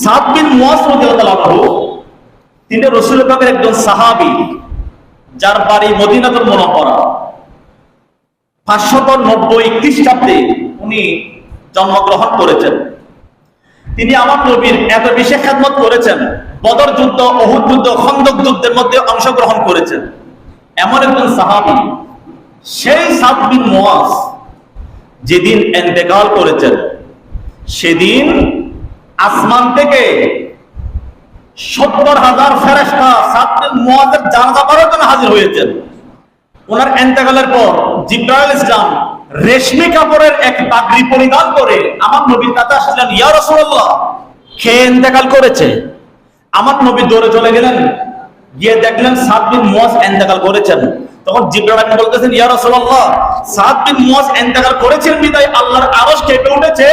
সাদ বিন মুয়াজ রাদিয়াল্লাহু আনহু, তিনি রসুল পাকের একজন সাহাবী, যার বাড়ি মদিনাতুল মুনাওয়ারা। নব্বই খ্রিস্টাব্দে উনি জন্মগ্রহণ করেছেন। তিনি আমার নবীর এত বেশি খেদমত করেছেন, বদর যুদ্ধ অহুদ যুদ্ধ, খন্দক যুদ্ধের মধ্যে অংশগ্রহণ করেছেন। এমন একজন সাহাবী, সেই সাদ বিন মুয়াজ, যেদিন এন্তেকাল করেছেন, সেদিন আসমান থেকে সত্তর হাজার ফেরেস্তা সাদ বিন মুয়াজের জানাজা করার জন্য হাজির হয়েছেন। ওনার এন্তেকালের পর জিব্রাইল ইসলাম রেশমি কাপড়ের এক পাগড়ি পরিধান করে আমার নবীর কাছে আসলেন, ইয়া রাসূলুল্লাহ খেয়ে এন্তেকাল করেছে? আমার নবী দৌড়ে চলে গেলেন, গিয়ে দেখলেন সাদ বিন মুয়াজ এন্তেকাল করেছেন। তখন জিব্রাইল বলতেছেন, ইয়া রাসূলুল্লাহ সাদ বিন মুয়াজ এন্তেকাল করেছেন বিদায় আল্লাহর আরশ কেঁপে উঠেছে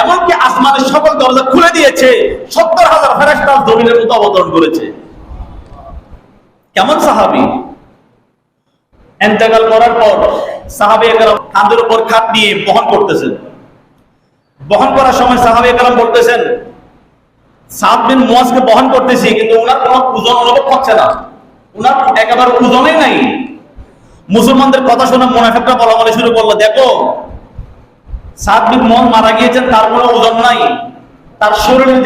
এমনকি আসমানের সকল দরজা খুলে দিয়েছে। সত্তর হাজার ফেরেশতা জমিনের মতো অবতরণ করেছে। কেমন সাহাবী? এন্তেকাল করার পর সাহাবে একরাম কাঁধের উপর খাট নিয়ে বহন করতেছেন। বহন করার সময় সাহাবে একরাম বলতেছেন সাত বিন মুয়াজকে বহন করতেছি, কিন্তু ওনার কোনো ওজন অনুভব হচ্ছে না। ওনার একেবারে ওজনই নাই। মুসলমানদের কথা শুনে মুনাফিকরা বলা বলে শুরু করল, দেখো সাত বিন মুয়াজ মারা গিয়েছেন, তার কোনো ওজন নাই। তার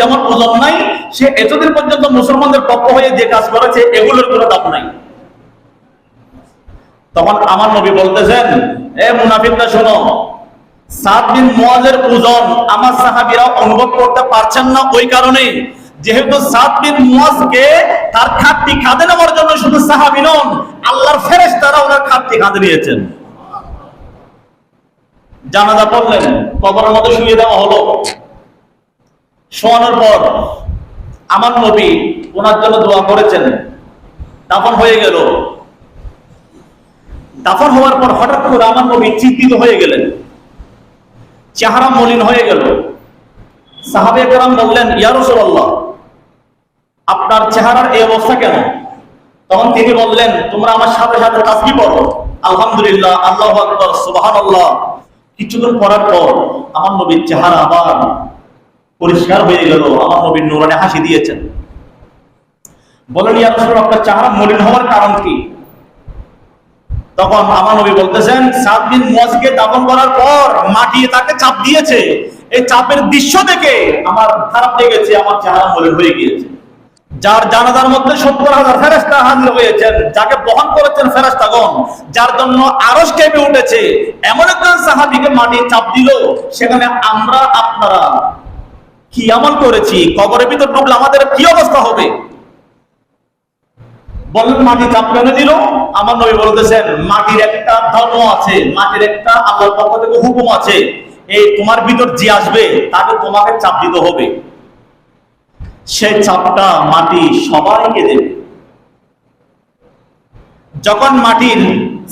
যেমন ওজন নাই, সে এতদিন পর্যন্ত মুসলমানদের পক্ষ হয়ে যে কাজ করেছে, এগুলোর কোনো দাম নাই। তখন আমার নবী বলতেছেন, এ শোনো মুয়াজের ওজন আমার সাহাবীরা অনুভব করতে পারছেন না ওই কারণে। যেহেতু সাত মুয়াজকে তার খাটটি কাঁধে নেওয়ার জন্য শুধু সাহাবী নন, আল্লাহর ফেরেশতারা ওনার খাটটি কাঁধে নিয়েছেন। জানাজা পড়লেন, কবরের মধ্যে শুয়ে দেওয়া হলো। শোয়ানোর পর আমার নবী ওনার জন্য দোয়া করেছেন। দাফন হয়ে গেল। দাফন হওয়ার পর হঠাৎ করে আমার নবী চিন্তিত হয়ে গেলেন। চেহারা মলিন হয়ে গেল। সাহাবে কেরাম বললেন, ইয়া রাসূলুল্লাহ, আপনার চেহারার এই অবস্থা কেন? তখন তিনি বললেন, তোমরা আমার সাথে সাথে তাসবিহ পড়ো। আলহামদুলিল্লাহ, আল্লাহু আকবার, সুবহানাল্লাহ। কিছুক্ষণ পড়ার পর আমার নবীর চেহারা আবার পরিষ্কার হয়ে গেল। আমার নবীর নূরানি হাসি দিয়েছেন। বলেন আপনার চেহারা মলিন হওয়ার কারণ কি? তখন আমার নবী বলতেছেন, সাত দিন মুয়াজকে দাফন করার পর মাটি তাকে চাপ দিয়েছে। এই চাপের দৃশ্য দেখে আমার খারাপ লেগেছে, আমার চেহারা মলিন হয়ে গিয়েছে। যার জানাজার মধ্যে সত্তর হাজার ফেরেস্তা হাজির হয়েছেন, যাকে বহন করেছেন ফেরেস্তাগণ যার জন্য আরস কেঁপে উঠেছে, এমন একজন সাহাবিকে মাটি চাপ দিল, সেখানে আমরা, আপনারা কি আমল করেছি, কবরের ভিতর ঢুকলে আমাদের কি অবস্থা হবে? বললেন মাটি চাপ কেন দিল? আমার নবী বলতেছেন, মাটির একটা ধর্ম আছে, মাটির একটা আল্লাহর পক্ষ থেকে হুকুম আছে, এই তোমার ভিতর যে আসবে, তাকে তোমাকে চাপ দিতে হবে। সেই চাপটা মাটি সবাইকে দেবে। যখন মাটির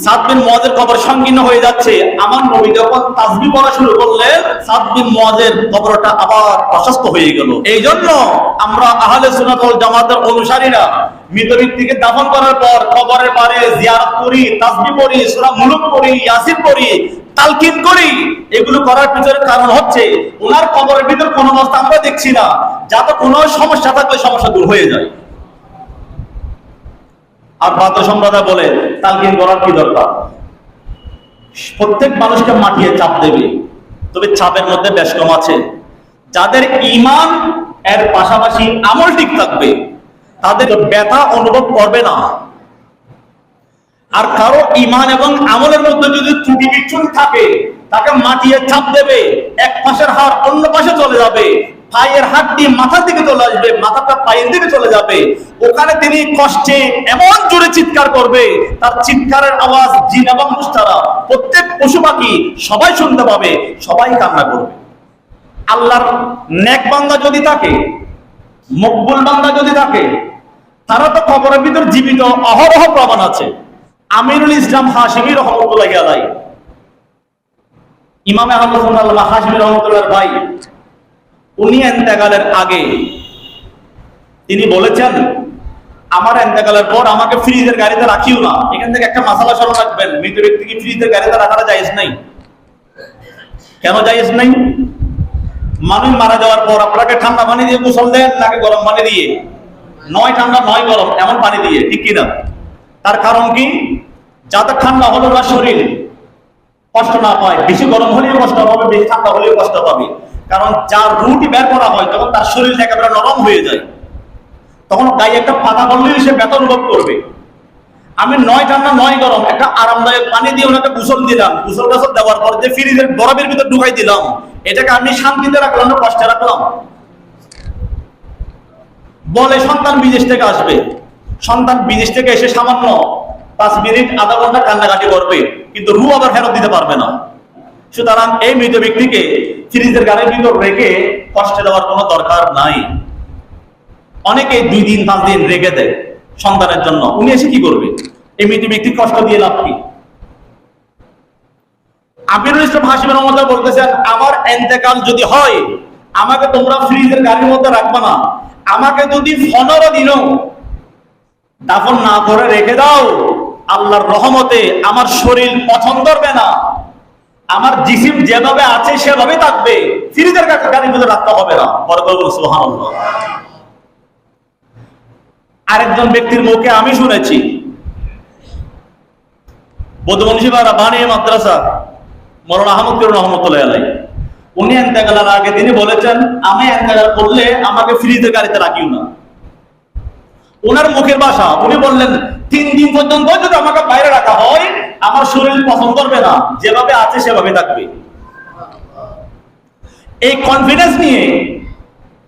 সাত বিন মজের কবর সংকীর্ণ হয়ে যাচ্ছে, আমার নবী যখন তাসবি পড়া শুরু করলেন সাত বিন মজের কবরটা আবার প্রশস্ত হয়ে গেল। এই জন্য আমরা আহলে সুন্নাত ওয়াল জামাতের অনুসারীরা মৃত ব্যক্তিকে দাফন করার পর কবরের পারে জিয়ারত করি তাসবি পড়ি, সূরা মুলুক পড়ি, ইয়াসিন পড়ি তালকিন করি, এগুলো করার পিছনে কারণ হচ্ছে ওনার কবরের ভিতর কোনো অবস্থা আমরা দেখছি না। যাতে কোনো সমস্যা থাকলে সমস্যা দূর হয়ে যায়। আর বাদ্য সম্প্রদায় বলে, তালকিন করার কি দরকার? প্রত্যেক মানুষকে মাটিয়ে চাপ দেবে। তবে চাপের মধ্যে বেশ আছে। যাদের ইমান এর পাশাপাশি আমল ঠিক থাকবে, তাদের ব্যথা অনুভব করবে না। আর কারও ইমান এবং আমলের মধ্যে যদি ত্রুটি বিচ্ছুটি থাকে, তাকে মাটিয়ে চাপ দেবে, এক পাশের হাড় অন্য পাশে চলে যাবে, পায়ের হাড্ডি মাথার দিকে চলে আসবে, মাথাটা পায়ের দিকে চলে যাবে। ওখানে তিনি কষ্টে এমন জোরে চিৎকার করবে, তার চিৎকারের আওয়াজ জিন এবং মুস্তারা, প্রত্যেক পশু পাখি সবাই শুনতে পাবে, সবাই কান্না করবে। আল্লাহর নেক বান্দা যদি থাকে, মকবুল বান্দা যদি থাকে তারা তো খবরের ভিতর জীবিত অহরহ প্রমাণ আছে। আমিরুল ইসলাম হাশিমি রহমতুল্লাহ আলাই ইমাম আহমদ হাশিমি রহমতুল্লাহ ভাই, উনি এন্তেকালের আগে তিনি বলেছেন, আমার এন্তেকালের পর আমাকে ফ্রিজের গাড়িতে রাখিও না। এখান থেকে একটা মশালা স্মরণ রাখবেন। মৃত ব্যক্তিকে ফ্রিজের গাড়িতে রাখাটা জায়েজ নাই। কেন জায়েজ নাই? মানুষ মারা যাওয়ার পর আপনাকে ঠান্ডা পানি দিয়ে গোসল দেন, নাকি গরম পানি দিয়ে। নয় ঠান্ডা, নয় গরম, এমন পানি দিয়ে, ঠিক কিনা? তার কারণ কি? যাতে ঠান্ডা হলো না শরীর, কষ্ট না পায় বেশি গরম হলেও কষ্ট পাবে, বেশি ঠান্ডা হলেও কষ্ট পাবে। কারণ যার রুটি বের করা হয়, তখন তার শরীর একেবারে নরম হয়ে যায়। তখন গায়ে একটা পাতা পড়লেও সে ব্যথা অনুভব করবে। আমি নয় ঠান্ডা নয় গরম, একটা আরামদায়ক পানি দিয়ে ওনাকে গোসল দিলাম। গোসল টাসল দেওয়ার পর যে ফ্রিজের বরফের ভিতর ঢুকাই দিলাম, এটাকে আমি শান্তিতে রাখলাম না, কষ্টে রাখলাম। বলে, সন্তান বিদেশ থেকে আসবে। সন্তান বিদেশ থেকে এসে সামান্য পাঁচ মিনিট, আধা ঘণ্টা কান্নাকাটি করবে, কিন্তু রু আবার ফেরত দিতে পারবে না। সুতরাং এই মৃত ব্যক্তিকে ফ্রিজের গাড়ির ভিতর রেখে কষ্টে দেওয়ার কোনো দরকার নাই। অনেকে দুই দিন, পাঁচ দিন রেখে দেয় সন্তানের জন্য। উনি এসে কি করবে? এই মৃত ব্যক্তি কষ্ট দিয়ে লাভ কি? আমিরুল ইসলাম হাসিমের মধ্যে বলতেছেন, আমার এন্তেকাল যদি হয়, আমাকে তোমরা ফ্রিজের গাড়ির মধ্যে রাখবে না। আমাকে যদি পনেরো দিনও দাফন না করে রেখে দাও আল্লাহর রহমতে আমার শরীর পছন্দ করবে না। আমার জিসিম যেভাবে আছে সেভাবে থাকবে। ফ্রিজের কাছে গাড়ির মধ্যে রাখতে হবে না। আরেকজন ব্যক্তির মুখে আমি শুনেছি। বৌদ্ধমনীষীবারা বানিয়ে মাদ্রাসা আমি এন্তেকাল করলে আমাকে ফ্রিজের গাড়িতে রাখিও না। ওনার মুখের ভাষা। উনি বললেন, তিন দিন পর্যন্ত যদি আমাকে বাইরে রাখা হয়, আমার শরীর পছন্দ করবে না। যেভাবে আছে সেভাবে থাকবে। এই কনফিডেন্স নিয়ে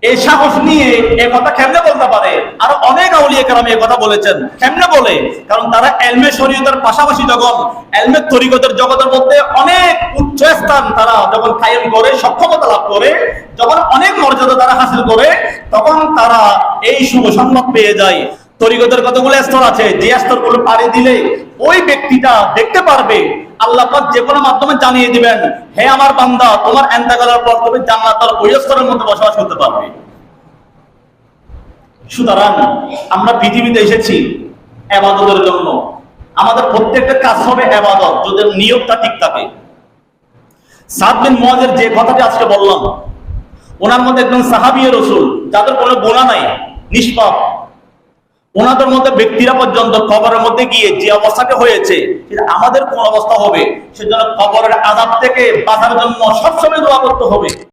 এই সাহস নিয়ে এ কথা কেমনে বলতে পারে? আর অনেক আউলিয়া কেরাম এই কথা বলেছেন। কেমনে বলে? কারণ তারা এলমে শরীয়তের পাশাপাশি যখন, এলমে তরিকতের জগতের মধ্যে অনেক উচ্চ স্থান তারা যখন কায়েম করে, সক্ষমতা লাভ করে, যখন অনেক মর্যাদা তারা হাসিল করে, তখন তারা এই শুভ সংবাদ পেয়ে যায়। তরিকতের কতগুলো স্তর আছে? যে স্তরগুলো পাড়ি দিলে ওই ব্যক্তিটা দেখতে পারবে আল্লাহ যে কোনো মাধ্যমে জানিয়ে দিবেন, হে আমার বান্দা, তোমার এন্তাকালের পর তুমি জান্নাতের ওই স্তরের মধ্যে বসবাস করতে পারবে। সুতরাং আমরা পৃথিবীতে এসেছি এবাদতের জন্য। আমাদের প্রত্যেকটা কাজ হবে এবাদত যদি নিয়োগটা ঠিক থাকে। সাত বিন মুয়াজের যে কথাটি আজকে বললাম, ওনার মধ্যে একজন সাহাবিয়ে রসুল যাদের কোনো গোনা নাই, নিষ্পাপ। ওনাদের মধ্যে ব্যক্তিরা পর্যন্ত কবরের মধ্যে গিয়ে যে অবস্থাটা হয়েছে আমাদের কোন অবস্থা হবে? সেজন্য কবরের আজাদ থেকে বাঁচার জন্য সবসময় দোয়া করতে হবে।